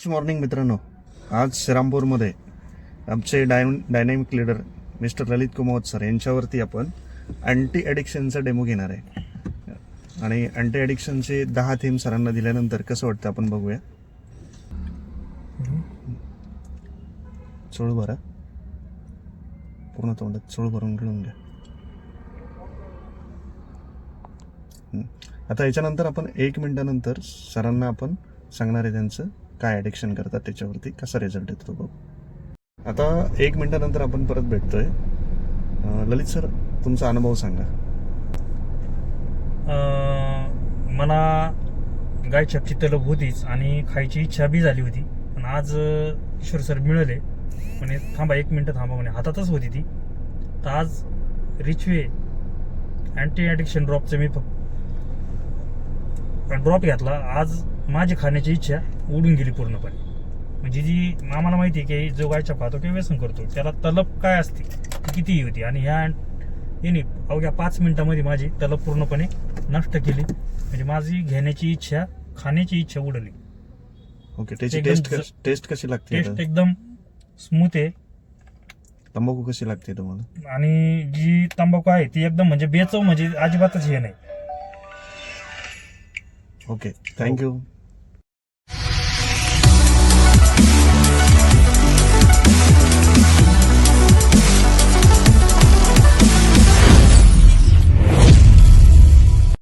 Good morning मित्रांनो. आज श्रीरामपूरमध्ये आमचे डाय dynamic leader mister Lalit Kumawat sir यांच्यावरती आपण अँटी ॲडिक्शनचा डेमो घेणार आहे. आणि अँटी ॲडिक्शनचे दहा थीम सरांना दिल्यानंतर कसं वाटतं आपण बघूया. चोळ भरा. पूर्ण तोंडात चोळ भरून घेऊन घ्या. आता याच्यानंतर आपण एक मिनटानंतर सरांना आपण सांगणार आहे त्यांचं. काय ॲडिक्शन करतात त्याच्यावरती? कसा रिझल्ट येतो बघ बघू. आता एक मिनटानंतर आपण परत भेटतोय. ललित सर तुमचा अनुभव सांगा. मला गाय छपची तलब होतीच आणि खायची इच्छा बी झाली होती. पण आज ईश्वर सर मिळाले. म्हणे थांबा एक मिनटं थांबा म्हणे. हातातच होती ती. तर आज रिचवे अँटी ॲडिक्शन ड्रॉपचं मी ड्रॉप घेतला. आज माझी खाण्याची इच्छा उडून गेली पूर्णपणे. म्हणजे जी आम्हाला माहिती आहे की जो गायच्या खातो किंवा व्यसन करतो त्याला तलब काय असते ती कितीही होती. आणि ह्या याने अवघ्या पाच मिनिटामध्ये माझी तलब पूर्णपणे नष्ट केली. म्हणजे माझी घेण्याची इच्छा खाण्याची इच्छा उडली. ओके त्याची टेस्ट टेस्ट कशी लागते टेस्ट एकदम स्मूथ आहे. तंबाखू कशी लागते तुम्हाला? आणि जी तंबाखू आहे ती एकदम म्हणजे बेचव म्हणजे अजिबातच हे नाही. Okay thank you.